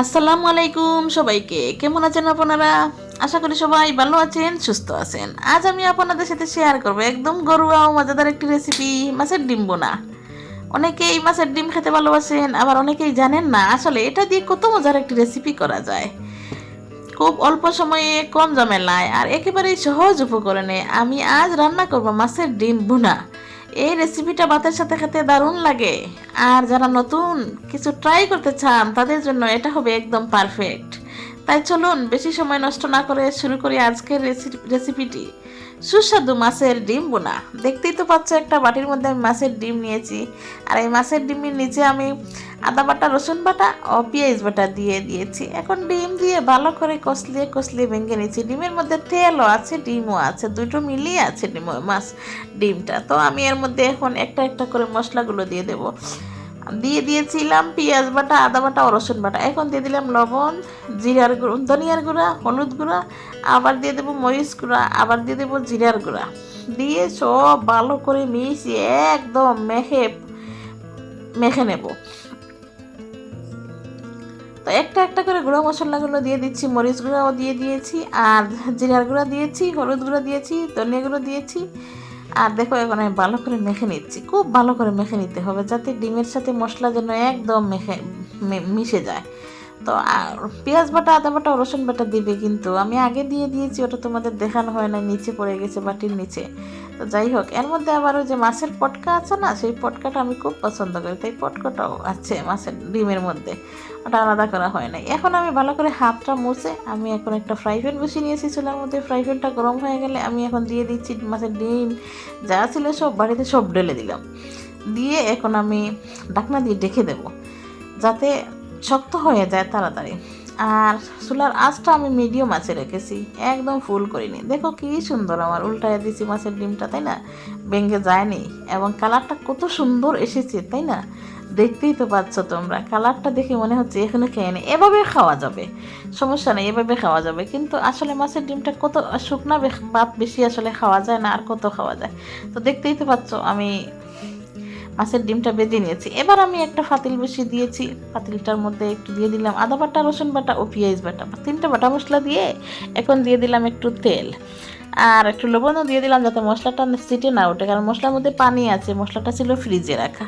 আসসালামু আলাইকুম সবাইকে। কেমন আছেন আপনারা? আশা করি সবাই ভালো আছেন, সুস্থ আছেন। আজ আমি আপনাদের সাথে শেয়ার করব একদম গরুয়া ও মজাদার একটি রেসিপি মাছের ডিম বোনা। অনেকেই মাছের ডিম খেতে ভালোবাসেন, আবার অনেকেই জানেন না আসলে এটা দিয়ে কত মজার একটি রেসিপি করা যায়। খুব অল্প সময়ে, কম ঝামেলায়, আর একেবারেই সহজ উপকরণে আমি আজ রান্না করব মাছের ডিম ভুনা এই রেসিপিটা ভাতের সাথে খেতে দারুণ লাগে। আর যারা নতুন, কিছু ট্রাই করতে চান, তাদের জন্য এটা হবে একদম পারফেক্ট তাই চলুন, বেশি সময় নষ্ট না করে শুরু করি আজকের রেসিপিটি সুস্বাদু মাছের ডিম বোনা। দেখতেই তো পাচ্ছ একটা বাটির মধ্যে আমি মাছের ডিম নিয়েছি। আর এই মাছের ডিমের নিচে আমি আদা বাটা, রসুন বাটা ও পেঁয়াজ বাটা দিয়ে দিয়েছি। এখন ডিম দিয়ে ভালো করে কষলিয়ে কষলিয়ে ভেঙে নিয়েছি। ডিমের মধ্যে তেলও আছে, ডিমও আছে, দুটো মিলিয়ে আছে ডিম, মাছ ডিমটা। তো আমি এর মধ্যে এখন একটা একটা করে মশলাগুলো দিয়ে দেবো। দিয়ে দিয়েছিলাম পেঁয়াজ বাটা, আদা বাটা, রসুন বাটা। এখন দিয়ে দিলাম লবণ, জিরার গুঁড়ো, ধনিয়ার গুঁড়া, হলুদ গুঁড়া, আবার দিয়ে দেবো মরিচ গুঁড়া, আবার দিয়ে দেবো জিরার গুঁড়া। দিয়ে সব ভালো করে মিশিয়ে একদম মেখে মেখে নেব। তো একটা একটা করে গুঁড়ো মশলাগুলো দিয়ে দিচ্ছি, মরিচ গুঁড়াও দিয়ে দিয়েছি, আর জিরার গুঁড়া দিয়েছি, হলুদ গুঁড়া দিয়েছি, ধনিয়া গুঁড়ো দিয়েছি। আর দেখো, এখন আমি ভালো করে মেখে নিচ্ছি। খুব ভালো করে মেখে নিতে হবে যাতে ডিমের সাথে মশলা যেন একদম মেখে মিশে যায়। তো আর পেঁয়াজ বাটা, আদা বাটা, রসুন বাটা দিবে কিন্তু। আমি আগে দিয়ে দিয়েছি, ওটা তোমাদের দেখানো হয় না নিচে পড়ে গেছে বাটির নিচে। তো যাই হোক, এর মধ্যে আবার ওই যে মাছের পটকা আছে না, সেই পটকাটা আমি খুব পছন্দ করি। তাই পটকাটাও আছে মাছের ডিমের মধ্যে, ওটা আলাদা করা হয় না এখন আমি ভালো করে হাতটা মুছে আমি এখন একটা ফ্রাই প্যান বসিয়ে নিয়েছি, চুলার মধ্যে ফ্রাই প্যানটা গরম হয়ে গেলে আমি এখন দিয়ে দিচ্ছি মাছের ডিম, যা ছিল সব বাড়িতে সব ঢেলে দিলাম। দিয়ে এখন আমি ঢাকনা দিয়ে ডেকে দেব, যাতে শক্ত হয়ে যায় তাড়াতাড়ি। আর চুলার আঁচটা আমি মিডিয়াম আঁচে রেখেছি, একদম ফুল করিনি। দেখো কি সুন্দর আমার উল্টায় দিছি মাছের ডিমটা, তাই না? ভেঙে যায়নি এবং কালারটা কত সুন্দর এসেছে, তাই না? দেখতেই তো পাচ্ছ তোমরা কালারটা দেখে মনে হচ্ছে এখানে খেয়ে নে এভাবে খাওয়া যাবে, সমস্যা নেই, এভাবে খাওয়া যাবে। কিন্তু আসলে মাছের ডিমটা কত শুকনা ভাত বেশি আসলে খাওয়া যায় না, আর কত খাওয়া যায়? তো দেখতেই তো পাচ্ছ আমি মাছের ডিমটা বেঁধে নিয়েছি। এবার আমি একটা ফাতিল বসিয়ে দিয়েছি। ফাতিলটার মধ্যে একটু দিয়ে দিলাম আদা বাটা, রসুন বাটা ও পেঁয়াজ বাটা। তিনটা বাটা মশলা দিয়ে এখন দিয়ে দিলাম একটু তেল। আর একটু লবণও দিয়ে দিলাম যাতে মশলাটা সিটে না ওঠে, কারণ মশলার মধ্যে পানি আছে, মশলাটা ছিল ফ্রিজে রাখা।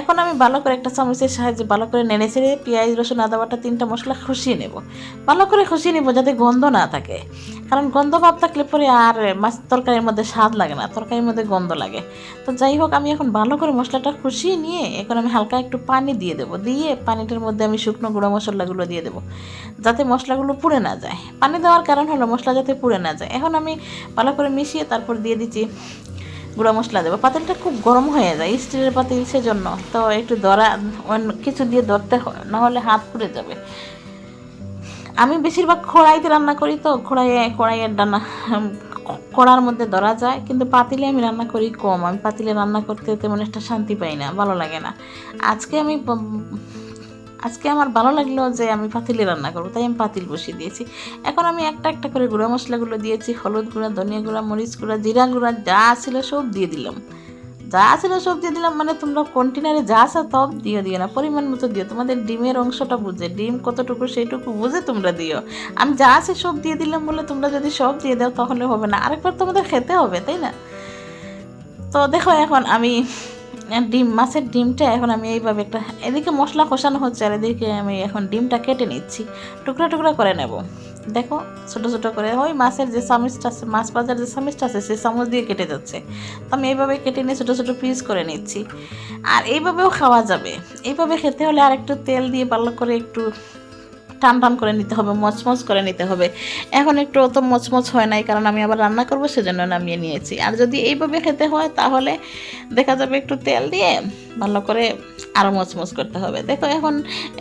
এখন আমি ভালো করে একটা চামচের সাহায্যে ভালো করে নেড়ে ছেড়ে পেঁয়াজ, রসুন, আদা বাটা তিনটা মশলা খুশিয়ে নেব। ভালো করে খুশিয়ে নেব যাতে গন্ধ না থাকে। কারণ গন্ধ ভাব থাকলে পরে আর মাছ তরকারির মধ্যে স্বাদ লাগে না, তরকারির মধ্যে গন্ধ লাগে। তো যাই হোক, আমি এখন ভালো করে মশলাটা খুশিয়ে নিয়ে এখন আমি হালকা একটু পানি দিয়ে দেবো। দিয়ে পানিটার মধ্যে আমি শুকনো গুঁড়ো মশলাগুলো দিয়ে দেবো, যাতে মশলাগুলো পুড়ে না যায়। পানি দেওয়ার কারণ হলো মশলা যাতে পুড়ে না যায়। এখন আমি ভালো করে মিশিয়ে তারপর দিয়ে দিচ্ছি গুঁড়া মশলা দেবো। পাতিলটা খুব গরম হয়ে যায় স্টিলের পাতিল সেজন্য। তো একটু ধরা, অন্য কিছু দিয়ে ধরতে হয়, নাহলে হাত পুড়ে যাবে। আমি বেশিরভাগ খড়াইতে রান্না করি তো খড়াইয়ে কড়াইয়ের উম, কড়ার মধ্যে ধরা যায় কিন্তু পাতিলে আমি রান্না করি কম। আমি পাতিলে রান্না করতে তেমন একটা শান্তি পাই না ভালো লাগে না। আজকে আমি আজকে আমার ভালো লাগল যে আমি পাতিলে রান্না করব তাই আমি পাতিল বসিয়ে দিয়েছি। এখন আমি একটা একটা করে গুঁড়া মশলাগুলো দিয়েছি হলুদ গুঁড়া ধনিয়া গুঁড়া মরিচ গুঁড়া জিরা গুঁড়া যা ছিল সব দিয়ে দিলাম। যা ছিল সব দিয়ে দিলাম মানে তোমরা কন্টেনারে যা আছে সব দিয়ে দিও না, পরিমাণ মতো দিও। তোমাদের ডিমের অংশটা বুঝে, ডিম কতটুকু সেইটুকু বুঝে তোমরা দিও। আমি যা আছে সব দিয়ে দিলাম বলে তোমরা যদি সব দিয়ে দাও, তাহলে হবে না। আরেকবার তোমাদের খেতে হবে, তাই না? তো দেখো এখন আমি, ডিম, মাছের ডিমটা এখন আমি এইভাবে একটা, এদিকে মশলা কষানো হচ্ছে আর এদিকে আমি এখন ডিমটা কেটে নিচ্ছি। টুকরা টুকরা করে নেব। দেখো, ছোটো ছোটো করে। ওই মাছের যে চামচটা আছে, মাছ ভাজার যে চামচটা আছে, সেই চামচ দিয়ে কেটে যাচ্ছে। তো আমি এইভাবে কেটে নিয়ে ছোটো ছোটো পিস করে নিচ্ছি। আর এইভাবেও খাওয়া যাবে। এইভাবে খেতে হলে আর একটু তেল দিয়ে ভালো করে একটু টান টান করে নিতে হবে, মচমচ করে নিতে হবে। এখন একটু অত মচমচ হয় নাই, কারণ আমি আবার রান্না করব, সেজন্য নামিয়ে নিয়েছি। আর যদি এইভাবে খেতে হয়, তাহলে দেখা যাবে একটু তেল দিয়ে ভালো করে আরও মচমচ করতে হবে। দেখো এখন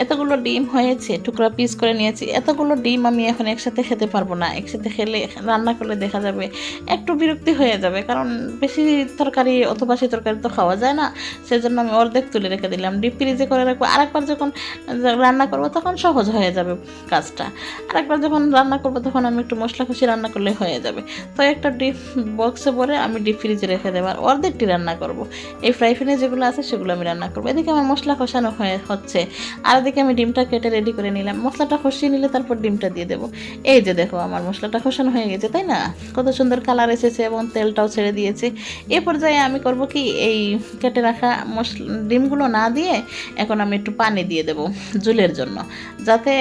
এতগুলো ডিম হয়েছে, টুকরা পিস করে নিয়েছি। এতগুলো ডিম আমি এখন একসাথে খেতে পারব না। একসাথে খেলে, রান্না করলে দেখা যাবে একটু বিরক্তি হয়ে যাবে। কারণ বেশি তরকারি অথবা সেই তরকারি তো খাওয়া যায় না। সেজন্য আমি অর্ধেক তুলে রেখে দিলাম। ডিপ ফ্রিজে করে রাখব। আরেকবার যখন রান্না করব তখন সহজ হয়ে যাবে কাজটা। আর একবার যখন রান্না করব তখন আমি একটু মশলা কষি রান্না করলে হয়ে যাবে। তো একটা ডিপ বক্সে ভরে আমি ডিপ ফ্রিজে রেখে দেবো। আর অর্ধেকটি রান্না করব। এই ফ্রাই প্যানে যেগুলো আছে সেগুলো আমি রান্না করব। এদিকে আমার মশলা কষানো হয়ে হচ্ছে। আর এদিকে আমি ডিমটা কেটে রেডি করে নিলাম। মশলাটা কষিয়ে নিলে তারপর ডিমটা দিয়ে দেবো। এই যে দেখো, আমার মশলাটা কষানো হয়ে গেছে, তাই না? কত সুন্দর কালার এসেছে এবং তেলটাও ছেড়ে দিয়েছে। এ পর্যায়ে আমি করব কি, এই কেটে রাখা মশলা ডিমগুলো না দিয়ে এখন আমি একটু পানি দিয়ে দেবো জুলের জন্য। যাতে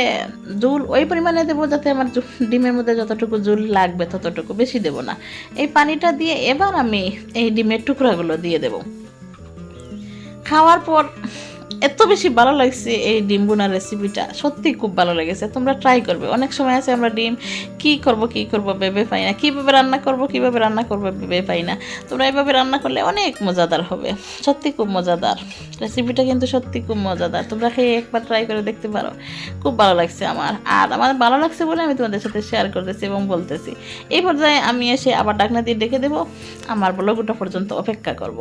জুল, ওই পরিমাণে দেবো যাতে আমার ডিমের মধ্যে যতটুকু জুল লাগবে ততটুকু, বেশি দেবো না। এই পানিটা দিয়ে এবার আমি এই ডিমের টুকরাগুলো দিয়ে দেবো। খাওয়ার পর এত বেশি ভালো লাগছে এই ডিম বোনার রেসিপিটা সত্যি খুব ভালো লেগেছে, তোমরা ট্রাই করবে। অনেক সময় আছে আমরা ডিম কি করব কি করব ভেবে পাই না। কীভাবে রান্না করব, কীভাবে রান্না করব ভেবে পাই না। তোমরা এভাবে রান্না করলে অনেক মজাদার হবে, সত্যি খুব মজাদার। রেসিপিটা কিন্তু সত্যি খুব মজাদার, তোমরা খেয়ে একবার ট্রাই করে দেখতে পারো। খুব ভালো লাগছে আমার। আর আমার ভালো লাগছে বলে আমি তোমাদের সাথে শেয়ার করতেছি এবং বলতেছি। এই পর্যায়ে আমি এসে আবার ডাকনা দিয়ে ডেকে দেবো। আমার ব্লগটা পর্যন্ত অপেক্ষা করব।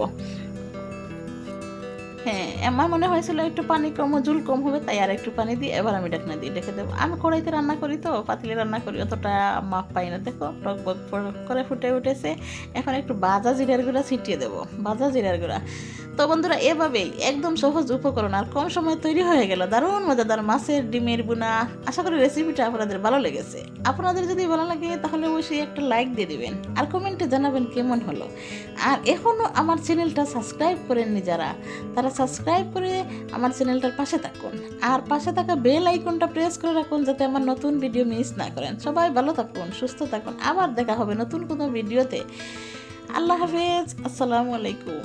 হ্যাঁ আমার মনে হয়েছিল একটু পানি কম জুল কম হবে, তাই আর একটু পানি দিয়ে এবার আমি ডাকনা দিয়ে ডেকে দেবো। আমি কড়াইতে রান্না করি তো, পাতিলে রান্না করি, অতটা মাপ পাই না, দেখো, টক বক করে ফুটে উঠেছে। এখন একটু বাজা জিরার গুঁড়া ছিটিয়ে দেবো, বাজা জিরার গুঁড়া। তো বন্ধুরা, এভাবেই একদম সহজ উপকরণ, আর কম সময় তৈরি হয়ে গেল, দারুণ মজাদার মাছের, ডিমের বুনা। আশা করি রেসিপিটা আপনাদের ভালো লেগেছে। আপনাদের যদি ভালো লাগে, তাহলে অবশ্যই একটা লাইক দিয়ে দিবেন, আর কমেন্টে জানাবেন কেমন হলো। আর এখনও আমার চ্যানেলটা সাবস্ক্রাইব করেননি যারা, তারা সাবস্ক্রাইব করে আমার চ্যানেলটার পাশে থাকুন। আর পাশে থাকা বেল আইকনটা প্রেস করে রাখুন যাতে আমার নতুন ভিডিও মিস না করেন। সবাই ভালো থাকুন, সুস্থ থাকুন। আবার দেখা হবে নতুন কোনো ভিডিওতে। আল্লাহ হাফেজ, আসসালামু আলাইকুম।